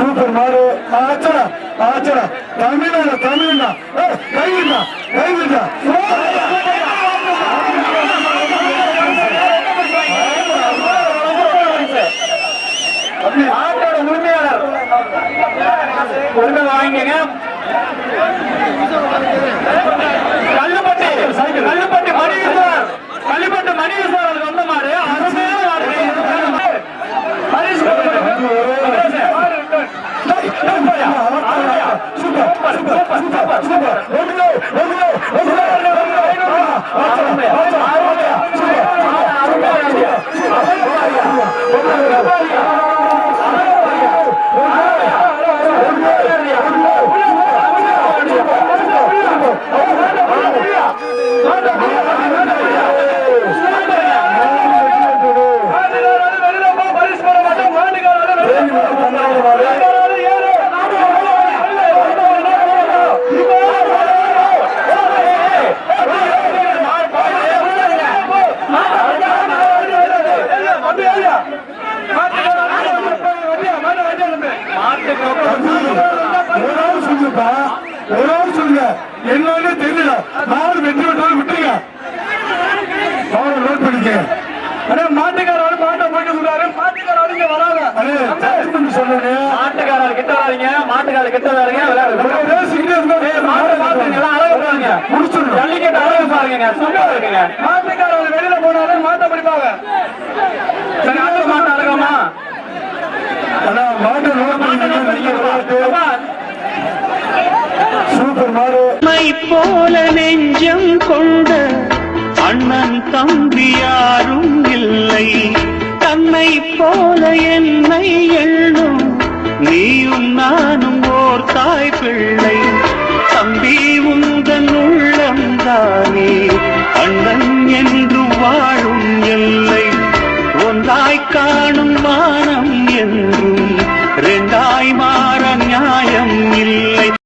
Super மாறு ஆச்சடா. ஆச்சடா தமிழ்நாடு தமிழ்னா கைவிடா கைவிடா ஆட்டோட உரிமையாளர். உரிமை வாங்கிங்க Kalluppatti Kalluppatti super super super super ஒன்று ஒரு ஆள் சொல்லுங்க. என்னன்னு தெரியல. நாலு வெற்றி விட்டாலும் விட்டுருங்க. அவரை நோட் பண்ணிக்க அண்ணா மாட்டுக்காரர் மாட்டை போயிட்டு சொல்றாரு மாட்டுக்காரர் இங்க வராங்க சொல்லுங்க. மாட்டுக்காரர் கிட்ட வராங்க மாட்டுக்காரர் கிட்ட வராங்க ஜல்லிக்கட்டு அழகு பாருங்க சூப்பரா இருக்குங்க. மாட்டுக்காரர் வெளியில போனாலும் மாட்டை பிடிப்பாங்க. மாட்டை அழகமா அண்ணா மாட்டை நோட் பண்ணிக்க போல நெஞ்சம் கொண்ட அண்ணன் தம்பி யாரும் இல்லை. தன்னை போல என்னை எண்ணும் நீயும் நானும் ஓர் தாய் பிள்ளை. தம்பி உந்தன் உள்ளம்தானே அண்ணன் என்று வாழும் எல்லை ஒன்றாய் காணும் வான